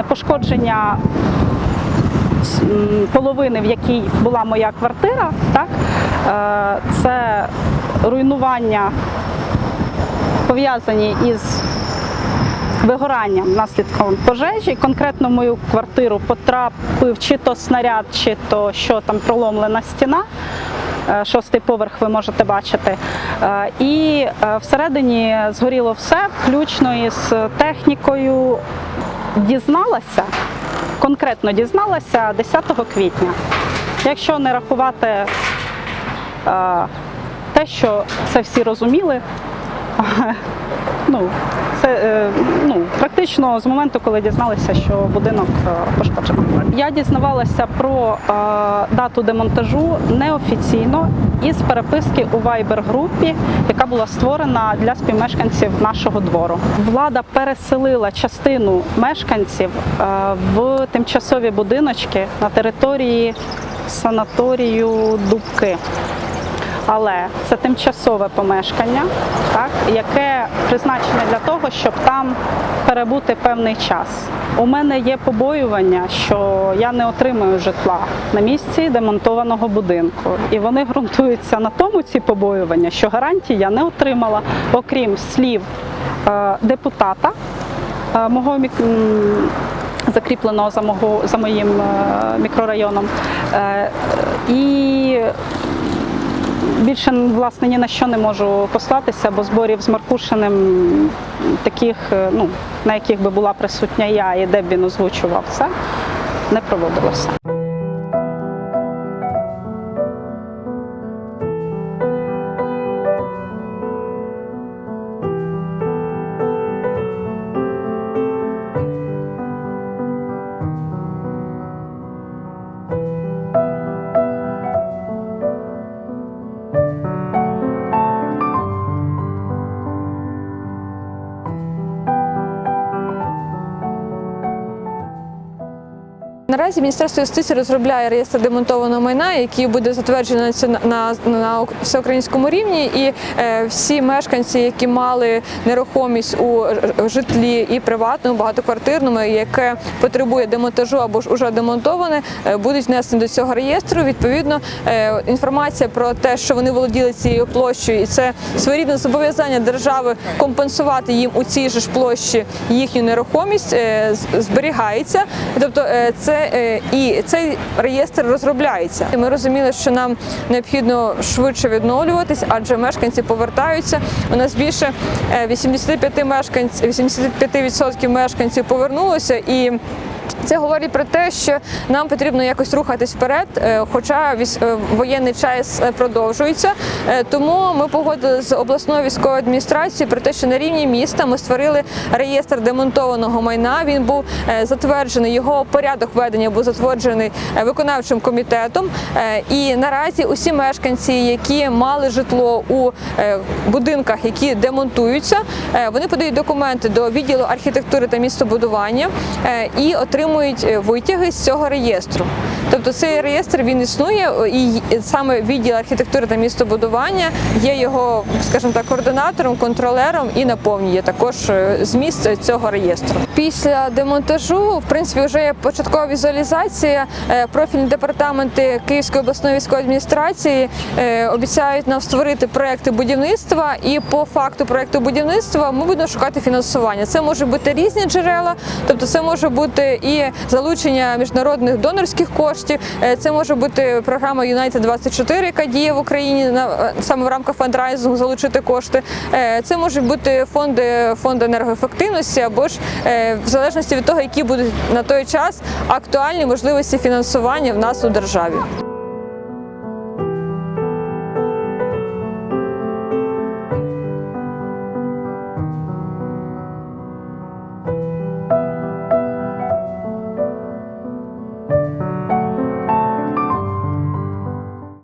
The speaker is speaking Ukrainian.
Пошкодження половини, в якій була моя квартира, так, е, це руйнування пов'язані із вигоранням наслідком пожежі. Конкретно в мою квартиру потрапив чи то снаряд, чи то що там проломлена стіна. Е, Шостий поверх ви можете бачити. Е, І всередині згоріло все, включно із технікою. Дізналася, конкретно дізналася 10 квітня. Якщо не рахувати е, те, що це всі розуміли, ну, це е, ну, практично з моменту, коли дізналися, що будинок е, пошкоджений. Я дізнавалася про е, дату демонтажу неофіційно із переписки у Viber-групі, яка була створена для співмешканців нашого двору. Влада переселила частину мешканців в тимчасові будиночки на території санаторію Дубки. Але це тимчасове помешкання, так, яке призначене для того, щоб там перебути певний час. У мене є побоювання, що я не отримаю житла на місці демонтованого будинку. І вони ґрунтуються на тому, ці побоювання, що гарантії я не отримала, окрім слів е, депутата е, мого мік... закріпленого за, моїм е, мікрорайоном. І більше власне ні на що не можу послатися, бо зборів з Маркушиним таких, е, ну на яких би була присутня я і де б він озвучував це, не проводилося. Наразі Міністерство юстиції розробляє реєстр демонтованого майна, який буде затверджений націона- на, на ок- всеукраїнському рівні, і е, всі мешканці, які мали нерухомість у житлі і приватному, багатоквартирному, яке потребує демонтажу або ж уже демонтоване, е, будуть внесені до цього реєстру. Відповідно, е, інформація про те, що вони володіли цією площею, і це своєрідне зобов'язання держави компенсувати їм у цій же ж площі їхню нерухомість е, зберігається. Тобто е, це е, і цей реєстр розробляється. Ми розуміли, що нам необхідно швидше відновлюватись, адже мешканці повертаються. У нас більше е, 85 мешканців, 85% мешканців повернулося і. Це говорить про те, що нам потрібно якось рухатись вперед, е, хоча е, воєнний час е, продовжується. Тому ми погодили з обласною військовою адміністрацією про те, що на рівні міста ми створили реєстр демонтованого майна. Він був затверджений, його порядок ведення був затверджений виконавчим комітетом. І наразі усі мешканці, які мали житло у будинках, які демонтуються, вони подають документи до відділу архітектури та містобудування і отримують е, витяги з цього реєстру. Тобто цей реєстр він існує, і саме відділ архітектури та містобудування є його, скажімо так, координатором, контролером і наповнює також е, зміст цього реєстру. Після демонтажу, в принципі, вже є початкова візуалізація. Е, Профільні департаменти Київської обласної військової адміністрації е, обіцяють нам створити проекти будівництва, і по факту проекту будівництва ми будемо шукати фінансування. Це може бути різні джерела, тобто це може бути і залучення міжнародних донорських коштів, е, це може бути програма United 24 яка діє в Україні на е, саме в рамках фандрайзингу залучити кошти. Е, Це можуть бути фонди фонди енергоефективності або ж в залежності від того, які будуть на той час актуальні можливості фінансування в нас у державі.